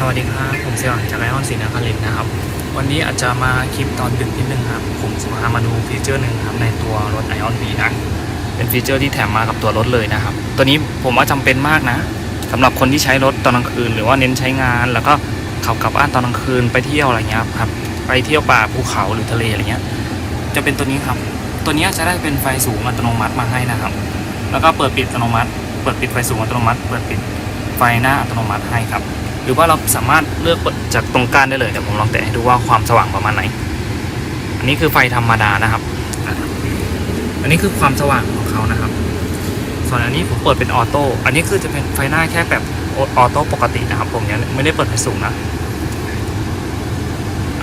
สวัสดีครับ ผมเสี่ยงจากไอออนศรีนครินนะครับ วันนี้อาจจะมาคลิปตอนดึกนิดนึงครับ ผมจะพามาดูฟีเจอร์หนึ่งครับในตัวรถไอออนบีนะ เป็นฟีเจอร์ที่แถมมากับตัวรถเลยนะครับ ตัวนี้ผมว่าจำเป็นมากนะสำหรับคนที่ใช้รถตอนกลางคืน หรือว่าเน้นใช้งาน แล้วก็ขับกลับบ้านตอนกลางคืนไปเที่ยวอะไรเงี้ยครับ ไปเที่ยวป่าภูเขาหรือทะเลอะไรเงี้ย จะเป็นตัวนี้ครับ ตัวนี้จะได้เป็นไฟสูงอัตโนมัติมาให้นะครับ แล้วก็เปิดปิดอัตโนมัติ เปิดปิดไฟสูงอัตโนมัติ เปิดปิดไฟหน้าอัตโนมัติให้ครับ รือว่าเราสามารถเลือกเปิดจากตรงก้านได้เลยเดี๋ยวผมลองแตะให้ดูว่าความสว่างประมาณไหน อันนี้คือไฟธรรมดานะครับ อันนี้คือความสว่างของเขานะครับ ส่วนอันนี้ผมเปิดเป็นออโต้อันนี้คือจะเป็นไฟหน้าแค่แบบออโต้ปกตินะครับผมยังไม่ได้เปิดไฟสูงนะ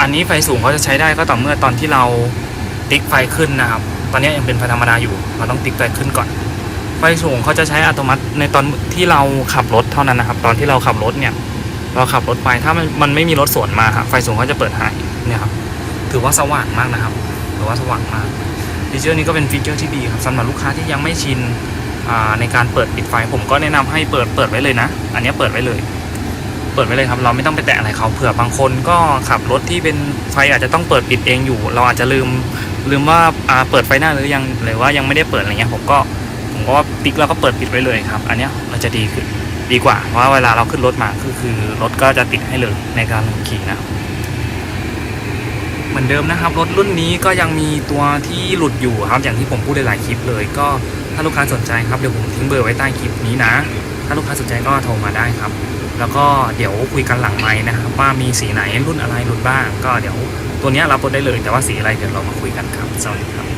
อันนี้ไฟสูงเขาจะใช้ได้ก็ต่อเมื่อตอนที่เราติ๊กไฟขึ้นนะครับ ตอนนี้ยังเป็นไฟธรรมดาอยู่เราต้องติ๊กไฟขึ้นก่อน ไฟสูงเขาจะใช้อัตโนมัติในตอนที่เราขับรถเท่านั้นนะครับ ตอนที่เราขับรถเนี่ย เราขับรถไปถ้ามันมันไม่มีรถสวนมาครับไฟสูงเขาจะเปิดให้เนี่ยครับถือว่าสว่างมากนะครับถือว่าสว่างมากฟีเจอร์นี้ก็เป็นฟีเจอร์ที่ดีครับสำหรับลูกค้าที่ยังไม่ชินในการเปิดปิดไฟผมก็แนะนำให้เปิดเปิดไว้เลยนะ อันนี้เปิดไว้เลย เปิดไว้เลยครับ เราไม่ต้องไปแตะอะไรเขาเผื่อบางคนก็ขับรถที่เป็นไฟอาจจะต้องเปิดปิดเองอยู่ เราอาจจะลืมลืมว่าอ่าเปิดไฟหน้าหรือยังหรือว่ายังไม่ได้เปิดอะไรเงี้ยผมก็ผมก็ติ๊กแล้วก็เปิดปิดไว้เลยครับ อันนี้เราจะดีขึ้น ดีกว่า เพราะเวลาเราขึ้นรถมาคือคือรถก็จะติดให้เลยในการขี่นะเหมือนเดิมนะครับ รถรุ่นนี้ก็ยังมีตัวที่หลุดอยู่ครับ อย่างที่ผมพูดในหลายคลิปเลย ก็ถ้าลูกค้าสนใจครับเดี๋ยวผมทิ้งเบอร์ไว้ใต้คลิปนี้นะ ถ้าลูกค้าสนใจก็โทรมาได้ครับ แล้วก็เดี๋ยวคุยกันหลังไม้นะครับว่ามีสีไหนรุ่นอะไรหลุดบ้าง ก็เดี๋ยวตัวนี้รับรถได้เลย แต่ว่าสีอะไรเดี๋ยวเรามาคุยกันครับสวัสดีครับ